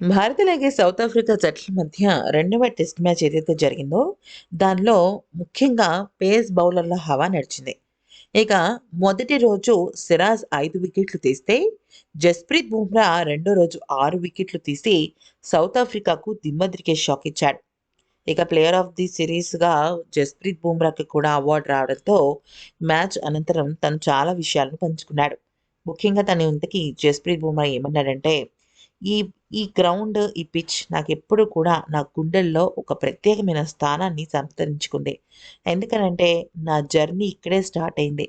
భారత్ అలాగే south Africa జట్ల మధ్య రెండవ టెస్ట్ మ్యాచ్ ఏదైతే జరిగిందో దానిలో ముఖ్యంగా పేస్ బౌలర్ల హవా నడిచింది. ఇక మొదటి రోజు సిరాజ్ ఐదు వికెట్లు తీస్తే జస్ప్రీత్ బుమ్రా రెండో రోజు ఆరు వికెట్లు తీసి సౌత్ ఆఫ్రికాకు దిమ్మదిరికే షాక్ ఇచ్చాడు. ఇక ప్లేయర్ ఆఫ్ ది సిరీస్గా జస్ప్రీత్ బుమ్రాకి కూడా అవార్డు రావడంతో మ్యాచ్ అనంతరం తను చాలా విషయాలను పంచుకున్నాడు. ముఖ్యంగా తన ఇంతకీ జస్ప్రీత్ బుమ్రా ఏమన్నాడంటే ఈ ఈ గ్రౌండ్ ఈ పిచ్ నాకు ఎప్పుడు కూడా నా గుండెల్లో ఒక ప్రత్యేకమైన స్థానాన్ని సంతరించుకుంది ఎందుకనంటే నా జర్నీ ఇక్కడే స్టార్ట్ అయింది.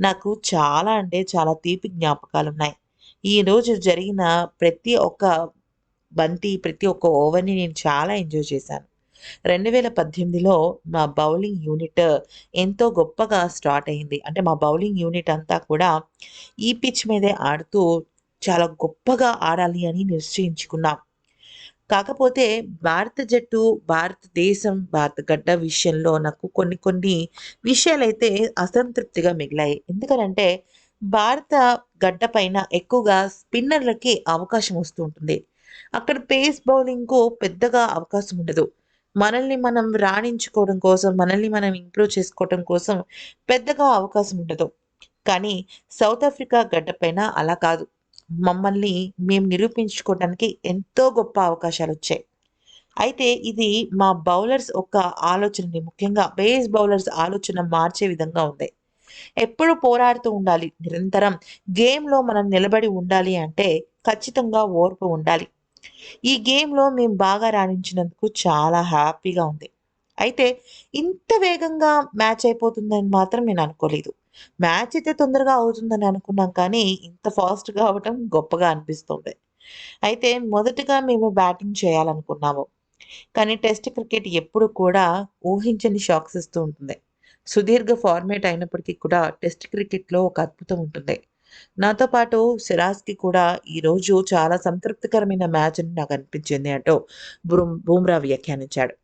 నాకు చాలా అంటే చాలా తీపి జ్ఞాపకాలు ఉన్నాయి ఈరోజు జరిగిన ప్రతి ఒక్క బంతి ప్రతి ఒక్క ఓవర్ని నేను చాలా ఎంజాయ్ చేశాను. రెండు వేల పద్దెనిమిదిలో మా బౌలింగ్ యూనిట్ ఎంతో గొప్పగా స్టార్ట్ అయింది. అంటే మా బౌలింగ్ యూనిట్ అంతా కూడా ఈ పిచ్ మీదే ఆడుతూ చాలా గొప్పగా ఆడాలి అని నిశ్చయించుకున్నాం. కాకపోతే భారత జట్టు భారతదేశం భారత గడ్డ విషయంలో నాకు కొన్ని కొన్ని విషయాలైతే అసంతృప్తిగా మిగిలాయి. ఎందుకనంటే భారత గడ్డ పైన ఎక్కువగా స్పిన్నర్లకి అవకాశం వస్తూ ఉంటుంది. అక్కడ పేస్ బౌలింగ్కు పెద్దగా అవకాశం ఉండదు. మనల్ని మనం రాణించుకోవడం కోసం మనల్ని మనం ఇంప్రూవ్ చేసుకోవడం కోసం పెద్దగా అవకాశం ఉండదు. కానీ సౌత్ ఆఫ్రికా గడ్డ పైన అలా కాదు. మమ్మల్ని మేము నిరూపించుకోవడానికి ఎంతో గొప్ప అవకాశాలు వచ్చాయి అయితే ఇది మా బౌలర్స్ ఒక ఆలోచనని ముఖ్యంగా బేస్ బౌలర్స్ ఆలోచన మార్చే విధంగా ఉంది. ఎప్పుడు పోరాడుతూ ఉండాలి నిరంతరం గేమ్లో మనం నిలబడి ఉండాలి అంటే ఖచ్చితంగా ఓర్పు ఉండాలి. ఈ గేమ్లో మేము బాగా రాణించినందుకు చాలా హ్యాపీగా ఉంది. అయితే ఇంత వేగంగా మ్యాచ్ అయిపోతుందని మాత్రం నేను అనుకోలేదు. మ్యాచ్ అయితే తొందరగా అవుతుందని అనుకున్నాం కానీ ఇంత ఫాస్ట్గా అవటం గొప్పగా అనిపిస్తుంది. అయితే మొదటగా మేము బ్యాటింగ్ చేయాలనుకున్నాము. కానీ టెస్ట్ క్రికెట్ ఎప్పుడు కూడా ఊహించని షాక్స్ ఇస్తూ ఉంటుంది. సుదీర్ఘ ఫార్మేట్ అయినప్పటికీ కూడా టెస్ట్ క్రికెట్లో ఒక అద్భుతం ఉంటుంది. నాతో పాటు సిరాజ్కి కూడా ఈరోజు చాలా సంతృప్తికరమైన మ్యాచ్ అని నాకు అనిపించింది అంటూ బుమ్ బూమ్రా వ్యాఖ్యానించాడు.